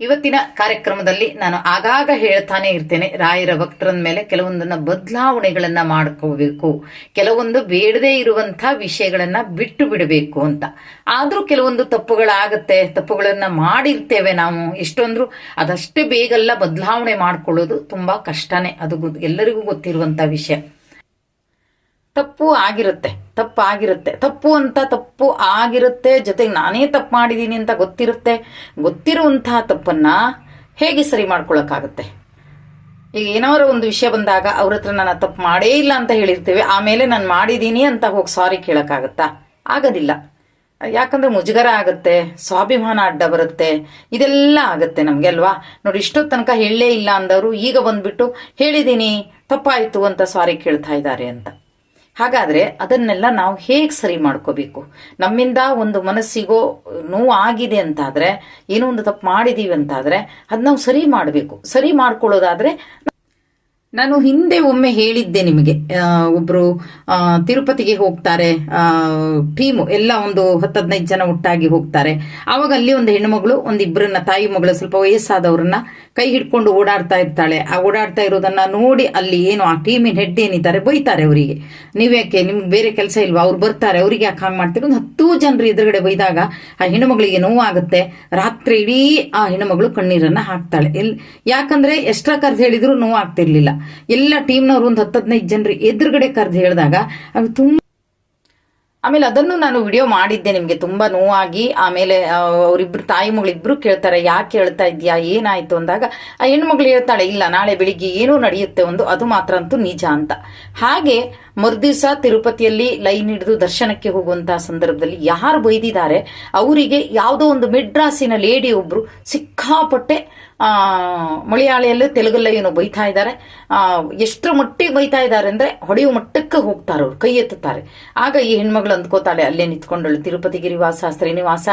ಇವತ್ತಿನ ಕಾರ್ಯಕ್ರಮದಲ್ಲಿ ನಾನು ಆಗಾಗ ಹೇಳ್ತಾನೆ ಇರ್ತೇನೆ, ರಾಯರ ಭಕ್ತರನ ಮೇಲೆ ಕೆಲವೊಂದನ್ನ ಬದಲಾವಣೆಗಳನ್ನ ಮಾಡ್ಕೋಬೇಕು, ಕೆಲವೊಂದು ಬೇಡದೇ ಇರುವಂತ ವಿಷಯಗಳನ್ನ ಬಿಟ್ಟು ಬಿಡಬೇಕು ಅಂತ. ಆದ್ರೂ ಕೆಲವೊಂದು ತಪ್ಪುಗಳಾಗತ್ತೆ, ತಪ್ಪುಗಳನ್ನ ಮಾಡಿರ್ತೇವೆ ನಾವು. ಎಷ್ಟೊಂದ್ರು ಅದಷ್ಟೇ ಬೇಗಲ್ಲ ಬದಲಾವಣೆ ಮಾಡ್ಕೊಳ್ಳೋದು ತುಂಬಾ ಕಷ್ಟನೇ. ಅದು ಎಲ್ಲರಿಗೂ ಗೊತ್ತಿರುವಂತ ವಿಷಯ. ತಪ್ಪು ಆಗಿರುತ್ತೆ. ತಪ್ಪು ಆಗಿರುತ್ತೆ. ತಪ್ಪು ಅಂತ ತಪ್ಪು ಆಗಿರುತ್ತೆ. ಜೊತೆಗೆ ನಾನೇ ತಪ್ಪು ಮಾಡಿದ್ದೀನಿ ಅಂತ ಗೊತ್ತಿರುತ್ತೆ. ಗೊತ್ತಿರುವಂತಹ ತಪ್ಪನ್ನ ಹೇಗೆ ಸರಿ ಮಾಡ್ಕೊಳ್ಳೋಕ್ಕಾಗುತ್ತೆ ಈಗ ಏನಾದ್ರು ಒಂದು ವಿಷಯ ಬಂದಾಗ ಅವ್ರ ಹತ್ರ ನಾನು ತಪ್ಪು ಮಾಡೇ ಇಲ್ಲ ಅಂತ ಹೇಳಿರ್ತೇವೆ. ಆಮೇಲೆ ನಾನು ಮಾಡಿದ್ದೀನಿ ಅಂತ ಹೋಗಿ ಸಾರಿ ಕೇಳಕ್ಕಾಗತ್ತಾ? ಆಗೋದಿಲ್ಲ. ಯಾಕಂದ್ರೆ ಮುಜುಗರ ಆಗುತ್ತೆ, ಸ್ವಾಭಿಮಾನ ಅಡ್ಡ ಬರುತ್ತೆ. ಇದೆಲ್ಲ ಆಗುತ್ತೆ ನಮ್ಗೆ ಅಲ್ವಾ? ನೋಡಿ, ಇಷ್ಟೊತ್ತು ತನಕ ಹೇಳಲೇ ಇಲ್ಲ ಅಂದವರು ಈಗ ಬಂದ್ಬಿಟ್ಟು ಹೇಳಿದ್ದೀನಿ ತಪ್ಪಾಯಿತು ಅಂತ ಸಾರಿ ಕೇಳ್ತಾ ಇದ್ದಾರೆ ಅಂತ. ಹಾಗಾದ್ರೆ ಅದನ್ನೆಲ್ಲ ನಾವು ಹೇಗೆ ಸರಿ ಮಾಡ್ಕೋಬೇಕು? ನಮ್ಮಿಂದ ಒಂದು ಮನಸ್ಸಿಗೋ ನೋವು ಆಗಿದೆ ಅಂತಾದ್ರೆ, ಏನೋ ಒಂದು ತಪ್ಪು ಮಾಡಿದೀವಿ ಅಂತಾದ್ರೆ ಅದ್ ನಾವು ಸರಿ ಮಾಡಬೇಕು. ಸರಿ ಮಾಡ್ಕೊಳ್ಳೋದಾದ್ರೆ ನಾನು ಹಿಂದೆ ಒಮ್ಮೆ ಹೇಳಿದ್ದೆ ನಿಮಗೆ. ಒಬ್ರು ತಿರುಪತಿಗೆ ಹೋಗ್ತಾರೆ. ಟೀಮು, ಎಲ್ಲ ಒಂದು ಹತ್ತು ಹದಿನೈದು ಜನ ಒಟ್ಟಾಗಿ ಹೋಗ್ತಾರೆ. ಆವಾಗ ಅಲ್ಲಿ ಒಂದು ಹೆಣ್ಣುಮಗಳು, ಒಂದು ಇಬ್ಬರನ್ನ ತಾಯಿ ಮಗಳು, ಸ್ವಲ್ಪ ವಯಸ್ಸಾದವ್ರನ್ನ ಕೈ ಹಿಡ್ಕೊಂಡು ಓಡಾಡ್ತಾ ಇರ್ತಾಳೆ. ಆ ಓಡಾಡ್ತಾ ಇರೋದನ್ನ ನೋಡಿ ಅಲ್ಲಿ ಏನು, ಆ ಟೀಮಿನ ಹೆಡ್ ಏನಿದ್ದಾರೆ ಬೈತಾರೆ ಅವರಿಗೆ. ನೀವ್ಯಾಕೆ? ನಿಮ್ಗೆ ಬೇರೆ ಕೆಲಸ ಇಲ್ವಾ? ಅವ್ರು ಬರ್ತಾರೆ. ಅವರಿಗೆ ಯಾಕೆ ಹಂಗೆ ಮಾಡ್ತೀರಿ? ಒಂದು ಹತ್ತು ಜನರು ಎದುರುಗಡೆ ಬೈದಾಗ ಆ ಹೆಣ್ಣುಮಗಳಿಗೆ ನೋವಾಗುತ್ತೆ. ರಾತ್ರಿ ಇಡೀ ಆ ಹೆಣ್ಣುಮಗಳು ಕಣ್ಣೀರನ್ನ ಹಾಕ್ತಾಳೆ. ಎಲ್, ಯಾಕಂದ್ರೆ ಎಷ್ಟ್ರ ಕರ್ದು ಹೇಳಿದ್ರು ನೋವು ಆಗ್ತಿರ್ಲಿಲ್ಲ ಎಲ್ಲ ಟೀಮ್ನವ್ರು ಒಂದು ಹತ್ತು ಹದಿನೈದು ಜನರು ಎದುರುಗಡೆ ಕರ್ದು ಹೇಳಿದಾಗ ಅದು ತುಂಬಾ ಆಮೇಲೆ ಅದನ್ನು ನಾನು ವಿಡಿಯೋ ಮಾಡಿದ್ದೆ ನಿಮಗೆ ತುಂಬಾ ನೋವಾಗಿ. ಆಮೇಲೆ ಅವರಿಬ್ರು ತಾಯಿ ಮಗಳಿಬ್ರು ಕೇಳ್ತಾರೆ ಯಾಕೆ ಹೇಳ್ತಾ ಇದ್ಯಾ? ಏನಾಯ್ತು? ಅಂದಾಗ, ಆ ಹೆಣ್ಮಗಳು ಹೇಳ್ತಾಳೆ, ಇಲ್ಲ, ನಾಳೆ ಬೆಳಿಗ್ಗೆ ಏನೋ ನಡೆಯುತ್ತೆ ಒಂದು, ಅದು ಮಾತ್ರ ಅಂತೂ ನಿಜ ಅಂತ. ಹಾಗೆ ಮರುದಿವಸ ತಿರುಪತಿಯಲ್ಲಿ ಲೈನ್ ಹಿಡಿದು ದರ್ಶನಕ್ಕೆ ಹೋಗುವಂತಹ ಸಂದರ್ಭದಲ್ಲಿ ಯಾರು ಬೈದಿದ್ದಾರೆ, ಅವರಿಗೆ ಯಾವುದೋ ಒಂದು ಮೆಡ್ರಾಸಿನ ಲೇಡಿ ಒಬ್ರು ಸಿಕ್ಕಾಪಟ್ಟೆ ಮಲಯಾಳಿಯಲ್ಲೂ ತೆಲುಗಲ್ಲ ಏನೋ ಬೈತಾ ಇದ್ದಾರೆ. ಎಷ್ಟರ ಮಟ್ಟಿಗೆ ಬೈತಾ ಇದ್ದಾರೆ ಅಂದ್ರೆ ಹೊಡೆಯುವ ಮಟ್ಟಕ್ಕೆ ಹೋಗ್ತಾರೆ ಅವ್ರು, ಕೈ ಎತ್ತುತ್ತಾರೆ. ಆಗ ಈ ಹೆಣ್ಮಗಳು ಅಂದ್ಕೋತಾಳೆ. ಅಲ್ಲೇ ನಿಂತ್ಕೊಂಡಳು. ತಿರುಪತಿ ಗಿರಿವಾಸ, ಶ್ರೀನಿವಾಸ.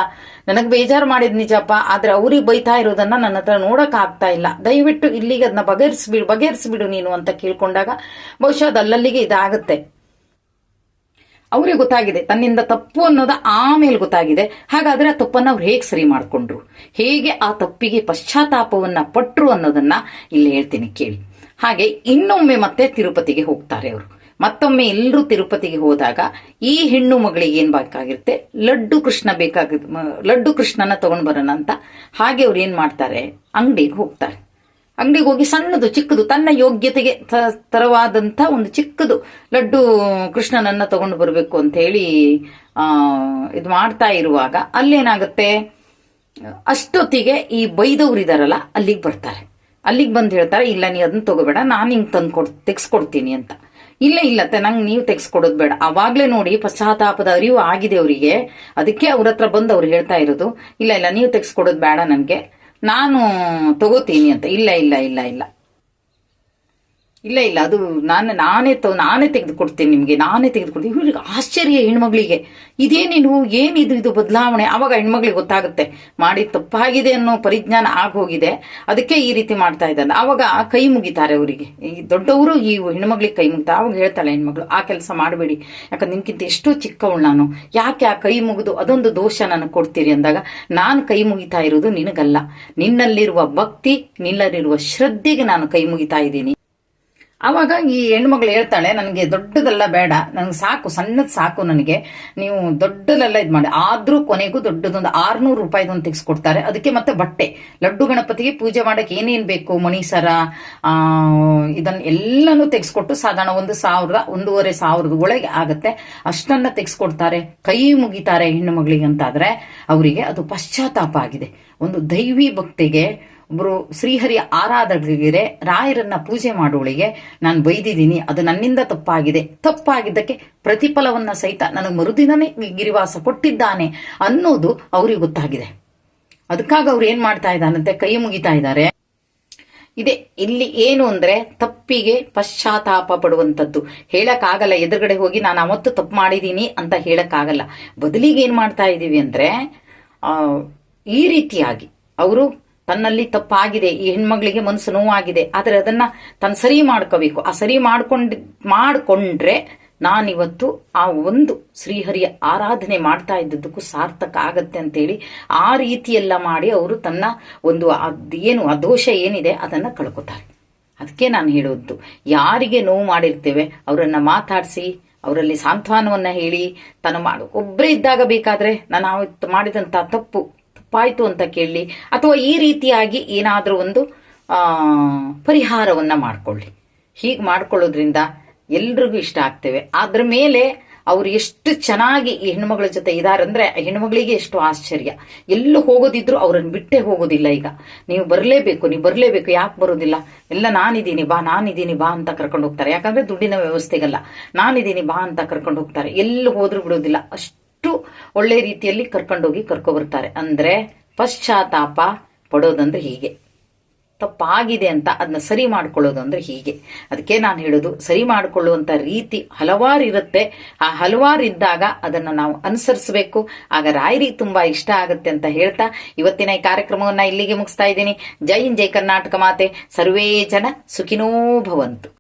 ನನಗೆ ಬೇಜಾರು ಮಾಡಿದ್ ನಿಜಪ್ಪ, ಆದ್ರೆ ಅವ್ರಿಗೆ ಬೈತಾ ಇರೋದನ್ನ ನನ್ನ ಹತ್ರ ನೋಡಕ್ ಆಗ್ತಾ ಇಲ್ಲ. ದಯವಿಟ್ಟು ಇಲ್ಲಿಗೆ ಅದನ್ನ ಬಗೆಹರಿಸ್ಬಿಡು ಬಗೆಹರಿಸ್ಬಿಡು ನೀನು ಅಂತ ಕೇಳ್ಕೊಂಡಾಗ ಬಹುಶಃ ಅದು ಅಲ್ಲಲ್ಲಿಗೆ ಇದಾಗುತ್ತೆ. ಅವ್ರಿಗೆ ಗೊತ್ತಾಗಿದೆ. ತನ್ನಿಂದ ತಪ್ಪು ಅನ್ನೋದು ಆಮೇಲೆ ಗೊತ್ತಾಗಿದೆ. ಹಾಗಾದ್ರೆ ಆ ತಪ್ಪನ್ನ ಅವ್ರು ಹೇಗೆ ಸರಿ ಮಾಡ್ಕೊಂಡ್ರು? ಹೇಗೆ ಆ ತಪ್ಪಿಗೆ ಪಶ್ಚಾತ್ತಾಪವನ್ನ ಪಟ್ರು ಅನ್ನೋದನ್ನ ಇಲ್ಲಿ ಹೇಳ್ತೀನಿ ಕೇಳಿ. ಹಾಗೆ ಇನ್ನೊಮ್ಮೆ ಮತ್ತೆ ತಿರುಪತಿಗೆ ಹೋಗ್ತಾರೆ ಅವರು. ಮತ್ತೊಮ್ಮೆ ಎಲ್ಲರೂ ತಿರುಪತಿಗೆ ಹೋದಾಗ ಈ ಹೆಣ್ಣು ಮಗಳಿಗೆ ಏನ್ ಬೇಕಾಗಿರುತ್ತೆ? ಲಡ್ಡು ಕೃಷ್ಣ ಬೇಕಾಗ ಲಡ್ಡು ಕೃಷ್ಣನ ತಗೊಂಡ್ ಬರೋಣ ಅಂತ. ಹಾಗೆ ಅವ್ರು ಏನ್ ಮಾಡ್ತಾರೆ? ಅಂಗಡಿಗೆ ಹೋಗ್ತಾರೆ. ಅಂಗಡಿಗೆ ಹೋಗಿ ಸಣ್ಣದು, ಚಿಕ್ಕದು, ತನ್ನ ಯೋಗ್ಯತೆಗೆ ತರವಾದಂತ ಒಂದು ಚಿಕ್ಕದು ಲಡ್ಡು ಕೃಷ್ಣನನ್ನ ತಗೊಂಡು ಬರಬೇಕು ಅಂತ ಹೇಳಿ ಇದು ಮಾಡ್ತಾ ಇರುವಾಗ ಅಲ್ಲೇನಾಗುತ್ತೆ? ಅಷ್ಟೊತ್ತಿಗೆ ಈ ಬೈದವ್ರು ಇದಾರಲ್ಲ, ಅಲ್ಲಿಗೆ ಬರ್ತಾರೆ. ಅಲ್ಲಿಗೆ ಬಂದು ಹೇಳ್ತಾರೆ, ಇಲ್ಲ ನೀ ಅದನ್ನ ತಗೋಬೇಡ, ನಾನು ಹಿಂಗೆ ತಂದು ಕೊಡ್ ತೆಗ್ಸ್ಕೊಡ್ತೀನಿ ಅಂತ. ಇಲ್ಲ ಇಲ್ಲ ನಂಗೆ ನೀವು ತೆಗೆಸ್ಕೊಡೋದು ಬೇಡ. ಅವಾಗ್ಲೇ ನೋಡಿ ಪಶ್ಚಾತ್ತಾಪದ ಅರಿವು ಆಗಿದೆ ಅವರಿಗೆ. ಅದಕ್ಕೆ ಅವ್ರ ಹತ್ರ ಬಂದು ಅವ್ರು ಹೇಳ್ತಾ ಇರೋದು. ಇಲ್ಲ ಇಲ್ಲ, ನೀವು ತೆಗೆಸ್ಕೊಡೋದು ಬೇಡ ನನಗೆ. ನಾನು ತಗೋತೀನಿ ಅಂತ. ಇಲ್ಲ ಇಲ್ಲ ಇಲ್ಲ ಇಲ್ಲ. ಇಲ್ಲ ಇಲ್ಲ, ಅದು ನಾನು, ನಾನೇ ತ, ನಾನೇ ತೆಗೆದುಕೊಡ್ತೀನಿ ನಿಮಗೆ, ನಾನೇ ತೆಗೆದುಕೊಡ್ತೀನಿ. ಇವ್ರಿಗೆ ಆಶ್ಚರ್ಯ ಹೆಣ್ಮಗಳಿಗೆ. ಇದೇನೇನು ಏನಿದು, ಇದು ಬದಲಾವಣೆ? ಅವಾಗ ಹೆಣ್ಮಗಳಿಗೆ ಗೊತ್ತಾಗುತ್ತೆ. ಮಾಡಿ ತಪ್ಪಾಗಿದೆ ಅನ್ನೋ ಪರಿಜ್ಞಾನ ಆಗೋಗಿದೆ ಅದಕ್ಕೆ ಈ ರೀತಿ ಮಾಡ್ತಾ ಇದ್ದಾರೆ ಅವಾಗ ಕೈ ಮುಗಿತಾರೆ ಅವರಿಗೆ. ಈ ದೊಡ್ಡವರು ಈ ಹೆಣ್ಮಗಳಿಗೆ ಕೈ ಮುಗಿತಾರೆ ಅವಾಗ ಹೇಳ್ತಾಳೆ ಹೆಣ್ಮಗಳು, ಆ ಕೆಲಸ ಮಾಡಬೇಡಿ. ಯಾಕಂದ್ರೆ ನಿಮ್ಗಿಂತ ಎಷ್ಟೋ ಚಿಕ್ಕವಳು ನಾನು. ಯಾಕೆ ಆ ಕೈ ಮುಗಿದು ಅದೊಂದು ದೋಷ ನನಗೆ ಕೊಡ್ತೀರಿ ಅಂದಾಗ, ನಾನು ಕೈ ಮುಗಿತಾ ಇರೋದು ನಿನಗಲ್ಲ. ನಿನ್ನಲ್ಲಿರುವ ಭಕ್ತಿ, ನಿನ್ನಲ್ಲಿರುವ ಶ್ರದ್ಧೆಗೆ ನಾನು ಕೈ ಮುಗಿತಾ ಇದ್ದೀನಿ. ಆವಾಗ ಈ ಹೆಣ್ಮಗಳು ಹೇಳ್ತಾಳೆ, ನನಗೆ ದೊಡ್ಡದೆಲ್ಲ ಬೇಡ. ನನಗೆ ಸಾಕು, ಸಣ್ಣದು ಸಾಕು ನನಗೆ. ನೀವು ದೊಡ್ಡದೆಲ್ಲ ಇದು ಮಾಡಿ. ಆದ್ರೂ ಕೊನೆಗೂ ದೊಡ್ಡದೊಂದು ಆರ್ನೂರು ರೂಪಾಯಿದೊಂದು ತೆಗೆಸ್ಕೊಡ್ತಾರೆ. ಅದಕ್ಕೆ ಮತ್ತೆ ಬಟ್ಟೆ. ಲಡ್ಡು ಗಣಪತಿಗೆ ಪೂಜೆ ಮಾಡಕ್ಕೆ ಏನೇನು ಬೇಕು? ಮಣಿಸರ ಇದನ್ನು ಇದನ್ನ ಎಲ್ಲನೂ ತೆಗೆಸ್ಕೊಟ್ಟು ಸಾಧಾರಣ ಒಂದು ಸಾವಿರದ, ಒಂದೂವರೆ ಸಾವಿರದ ಒಳಗೆ ಆಗುತ್ತೆ. ಅಷ್ಟನ್ನ ತೆಗೆಸ್ಕೊಡ್ತಾರೆ. ಕೈ ಮುಗಿತಾರೆ ಹೆಣ್ಣು ಮಗಳಿಗೆ ಅಂತಾದ್ರೆ, ಅವರಿಗೆ ಅದು ಪಶ್ಚಾತ್ತಾಪ ಆಗಿದೆ. ಒಂದು ದೈವಿ ಭಕ್ತಿಗೆ ಒಬ್ರು ಶ್ರೀಹರಿಯ ಆರಾಧಕರಿಗೆ ರಾಯರನ್ನ ಪೂಜೆ ಮಾಡೋಳಿಗೆ ನಾನು ಬೈದಿದ್ದೀನಿ, ಅದು ನನ್ನಿಂದ ತಪ್ಪಾಗಿದೆ. ತಪ್ಪಾಗಿದ್ದಕ್ಕೆ ಪ್ರತಿಫಲವನ್ನ ಸಹಿತ ನನಗೆ ಮರುದಿನನೇ ಗಿರಿವಾಸ ಕೊಟ್ಟಿದ್ದಾನೆ ಅನ್ನೋದು ಅವ್ರಿಗೆ ಗೊತ್ತಾಗಿದೆ. ಅದಕ್ಕಾಗಿ ಅವ್ರು ಏನ್ ಮಾಡ್ತಾ ಇದ್ದಾನಂತೆ? ಕೈ ಮುಗಿತಾ ಇದ್ದಾರೆ. ಇದೆ, ಇಲ್ಲಿ ಏನು ಅಂದ್ರೆ ತಪ್ಪಿಗೆ ಪಶ್ಚಾತ್ತಾಪ ಪಡುವಂಥದ್ದು. ಹೇಳಕ್ಕಾಗಲ್ಲ, ಎದುರುಗಡೆ ಹೋಗಿ ನಾನು ಅವತ್ತು ತಪ್ಪು ಮಾಡಿದ್ದೀನಿ ಅಂತ ಹೇಳಕ್ಕಾಗಲ್ಲ. ಬದಲಿಗೆ ಏನ್ ಮಾಡ್ತಾ ಇದ್ದೀವಿ ಅಂದ್ರೆ ಈ ರೀತಿಯಾಗಿ, ಅವರು ತನ್ನಲ್ಲಿ ತಪ್ಪಾಗಿದೆ, ಈ ಹೆಣ್ಮಗಳಿಗೆ ಮನಸ್ಸು ನೋವಾಗಿದೆ, ಆದರೆ ಅದನ್ನ ತಾನು ಸರಿ ಮಾಡ್ಕೋಬೇಕು. ಆ ಸರಿ ಮಾಡ್ಕೊಂಡ್, ಮಾಡ್ಕೊಂಡ್ರೆ ನಾನಿವತ್ತು ಆ ಒಂದು ಶ್ರೀಹರಿಯ ಆರಾಧನೆ ಮಾಡ್ತಾ ಇದ್ದದ್ದಕ್ಕೂ ಸಾರ್ಥಕ ಆಗತ್ತೆ ಅಂತೇಳಿ ಆ ರೀತಿಯೆಲ್ಲ ಮಾಡಿ ಅವರು ತನ್ನ ಒಂದು ಏನು, ಆ ದೋಷ ಏನಿದೆ ಅದನ್ನ ಕಳ್ಕೊತಾರೆ. ಅದಕ್ಕೆ ನಾನು ಹೇಳೋದು ಯಾರಿಗೆ ನೋವು ಮಾಡಿರ್ತೇವೆ ಅವರನ್ನ ಮಾತಾಡಿಸಿ, ಅವರಲ್ಲಿ ಸಾಂತ್ವನವನ್ನ ಹೇಳಿ ತನ್ನ ಮಾಡು. ಒಬ್ಬರೇ ಇದ್ದಾಗ ಬೇಕಾದ್ರೆ ನಾನು ಮಾಡಿದಂತ ತಪ್ಪು ತಪ್ಪಾಯ್ತು ಅಂತ ಕೇಳಿ ಅಥವಾ ಈ ರೀತಿಯಾಗಿ ಏನಾದರೂ ಒಂದು ಪರಿಹಾರವನ್ನ ಮಾಡ್ಕೊಳ್ಳಿ. ಹೀಗೆ ಮಾಡ್ಕೊಳ್ಳೋದ್ರಿಂದ ಎಲ್ರಿಗೂ ಇಷ್ಟ ಆಗ್ತೇವೆ. ಅದ್ರ ಮೇಲೆ ಅವ್ರು ಎಷ್ಟು ಚೆನ್ನಾಗಿ ಈ ಹೆಣ್ಮಗಳ ಜೊತೆ ಇದಾರಂದ್ರೆ ಆ ಹೆಣ್ಮಗಳಿಗೆ ಎಷ್ಟು ಆಶ್ಚರ್ಯ. ಎಲ್ಲೂ ಹೋಗೋದಿದ್ರು ಅವ್ರನ್ನ ಬಿಟ್ಟೇ ಹೋಗೋದಿಲ್ಲ ಈಗ. ನೀವು ಬರಲೇಬೇಕು ನೀವು ಬರಲೇಬೇಕು, ಯಾಕೆ ಬರೋದಿಲ್ಲ? ಎಲ್ಲ ನಾನಿದ್ದೀನಿ, ಬಾ ನಾನಿದ್ದೀನಿ, ಬಾ ಅಂತ ಕರ್ಕೊಂಡು ಹೋಗ್ತಾರೆ. ಯಾಕಂದ್ರೆ ದುಡ್ಡಿನ ವ್ಯವಸ್ಥೆಗಲ್ಲ. ನಾನಿದ್ದೀನಿ, ಬಾ ಅಂತ ಕರ್ಕೊಂಡು ಹೋಗ್ತಾರೆ. ಎಲ್ಲೂ ಹೋದ್ರೂ ಬಿಡೋದಿಲ್ಲ. ಅಷ್ಟು ಒಳ್ಳೆ ರೀತಿಯಲ್ಲಿ ಕರ್ಕೊಂಡೋಗಿ ಕರ್ಕೊ ಬರ್ತಾರೆ ಅಂದ್ರೆ ಪಶ್ಚಾತ್ತಾಪ ಪಡೋದಂದ್ರೆ ಹೀಗೆ. ತಪ್ಪಾಗಿದೆ ಅಂತ ಅದನ್ನ ಸರಿ ಮಾಡ್ಕೊಳ್ಳೋದು ಅಂದ್ರೆ ಹೀಗೆ. ಅದಕ್ಕೆ ನಾನು ಹೇಳೋದು, ಸರಿ ಮಾಡ್ಕೊಳ್ಳುವಂತ ರೀತಿ ಹಲವಾರು ಇರುತ್ತೆ ಆ ಹಲವಾರು ಇದ್ದಾಗ ಅದನ್ನ ನಾವು ಅನುಸರಿಸಬೇಕು. ಆಗ ರಾಯರಿಗೆ ತುಂಬಾ ಇಷ್ಟ ಆಗುತ್ತೆ ಅಂತ ಹೇಳ್ತಾ ಇವತ್ತಿನ ಈ ಕಾರ್ಯಕ್ರಮವನ್ನ ಇಲ್ಲಿಗೆ ಮುಗಿಸ್ತಾ ಇದ್ದೀನಿ. ಜೈ ಹಿಂದ್, ಜೈ ಕರ್ನಾಟಕ ಮಾತೆ. ಸರ್ವೇ ಜನ ಸುಖಿನೋ ಭವಂತು.